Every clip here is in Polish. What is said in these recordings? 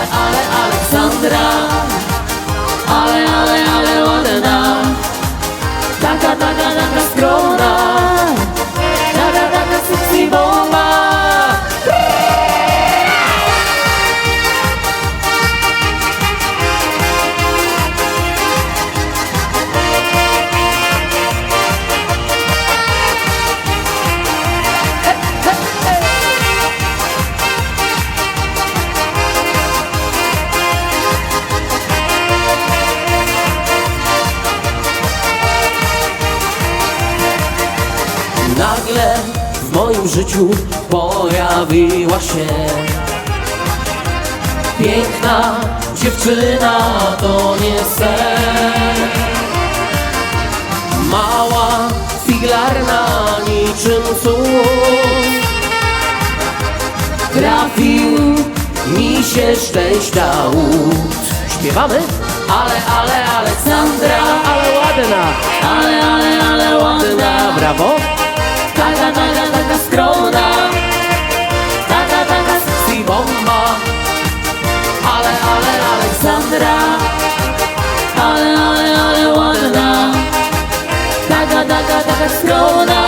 ale, ale Aleksandra. Ale, ale, ale ładna. Taka, taka, taka skromna. Taka, taka sexy bomba w moim życiu pojawiła się. Piękna dziewczyna, to nie sen. Mała, figlarna, niczym cud. Trafił mi się szczęścia łód. Śpiewamy? Ale, ale, Aleksandra, ale ładna. Ale, ale, ale ładna. Brawo! Taka, taka, taka skromna Aleksandra Ale, ale, ale ładna. Taka, taka, taka skromna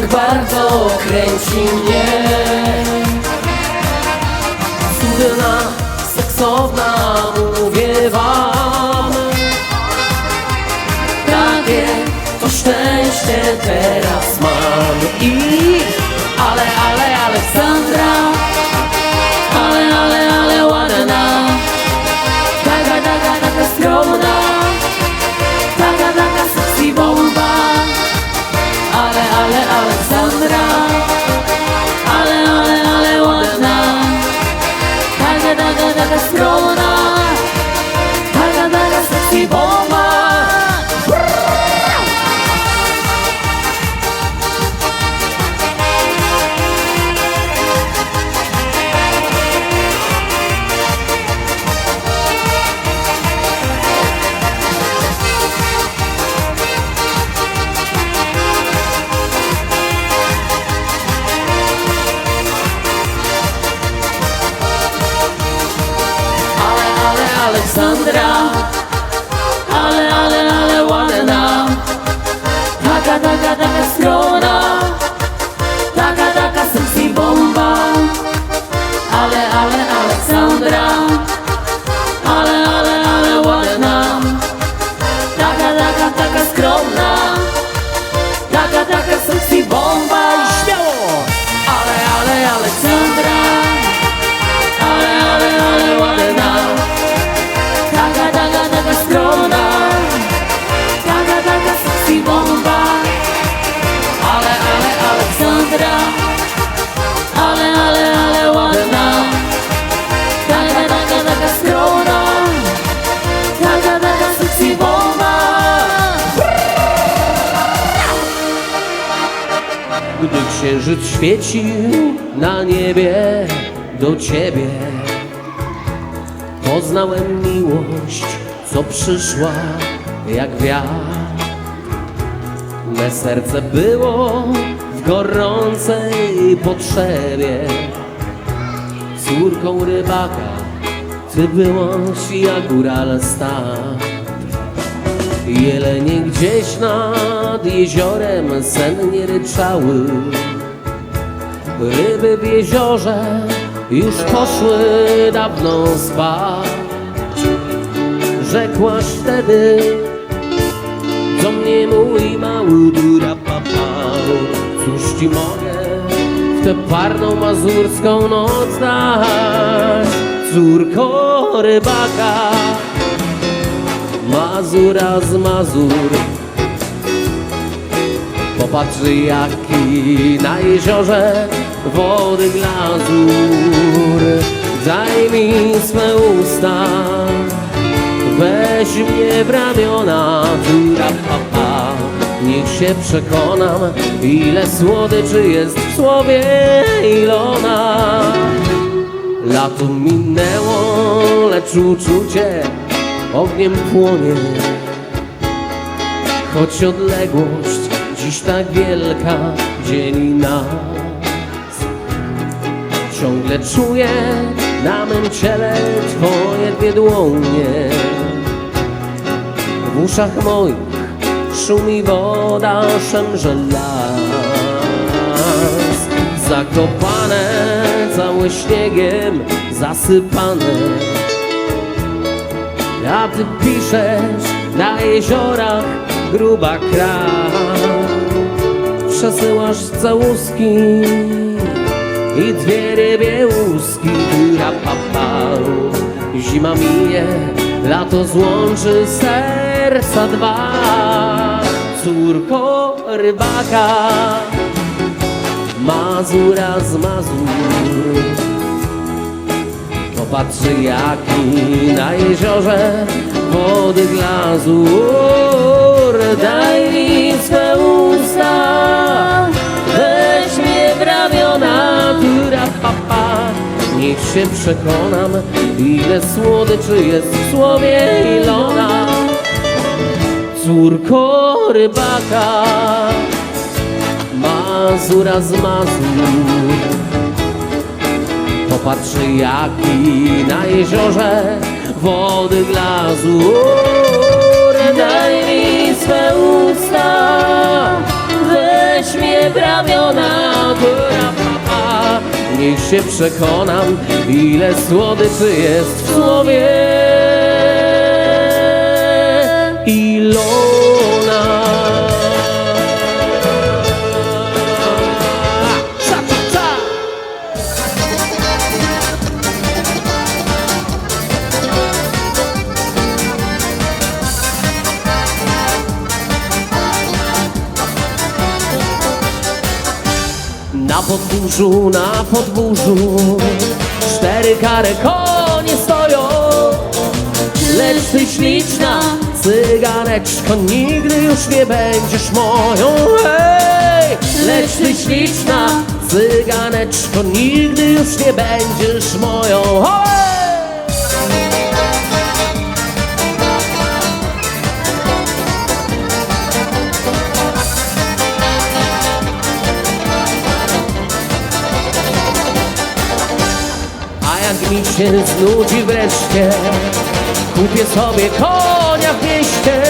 tak bardzo kręci mnie Gdy księżyc świecił na niebie do ciebie. Poznałem miłość, co przyszła jak wiatr. Me serce było w gorącej potrzebie. Córką rybaka, ty byłaś jak góral star Jelenie gdzieś nad jeziorem sennie ryczały. Ryby w jeziorze już poszły dawno spać. Rzekłaś wtedy, co mnie mój mały dura papał. Cóż ci mogę w tę parną mazurską noc dać? Córko rybaka Mazura z Mazur. Popatrz jaki na jeziorze wody glazur. Daj mi swe usta Weź mnie w ramiona. Tura papa Niech się przekonam Ile słodyczy jest w słowie Ilona. Lato minęło, lecz uczucie ogniem płonie. Choć odległość dziś tak wielka dzieli nas Ciągle czuję na mym ciele twoje dwie dłonie. W uszach moich szumi woda, szemrze las Zakopane, całe śniegiem zasypane a ty piszesz na jeziorach gruba kraw Przesyłasz całuski i dwie rybie łuski. Góra papa, zima mije, lato złączy serca dwa. Córko rybaka, Mazura z Mazur Popatrzy jaki na jeziorze. Wody glazur Daj mi swe usta, weź mnie w ramiona Tura papa, niech się przekonam Ile słodyczy jest w słowie Ilona. Córko rybaka, Mazura z Mazur Popatrzy jaki na jeziorze wody glazur Daj mi swe usta, weź mnie w ramiona niech się przekonam ile słodyczy jest w słowie podwórzu, na podwórzu Cztery kare konie stoją Lecz ty śliczna cyganeczko Nigdy już nie będziesz moją Hej! Lecz ty śliczna cyganeczko Nigdy już nie będziesz moją Hej! Jak mi się znudzi wreszcie Kupię sobie konia w mieście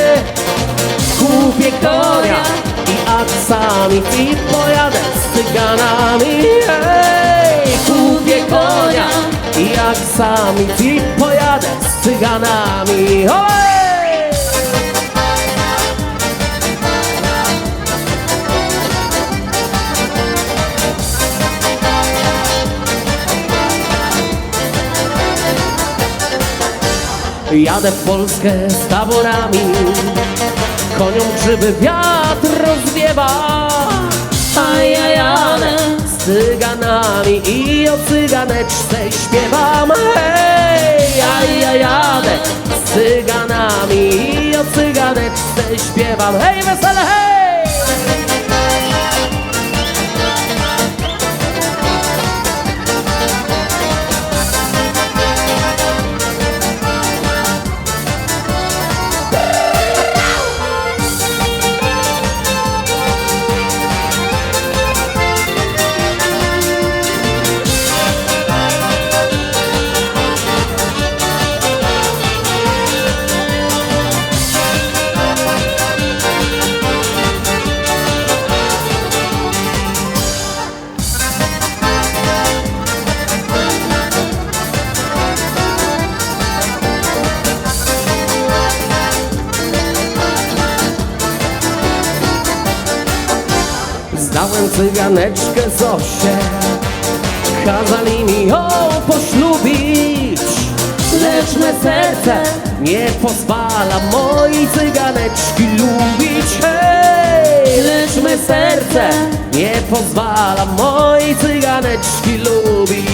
Kupię konia i aksami I pojadę z cyganami Hej! Kupię konia i aksami I pojadę z cyganami Hej! Jadę w Polskę z taborami. Koniom grzyby wiatr rozwiewa. A ja jadę z cyganami I o cyganeczce śpiewam. Hej, a ja jadę z cyganami I o cyganeczce śpiewam. Hej, wesele, hej! Znałem cyganeczkę Zosię Kazali mi ją poślubić. Lecz me serce nie pozwala mojej cyganeczki lubić. Hej! Lecz me serce nie pozwala mojej cyganeczki lubić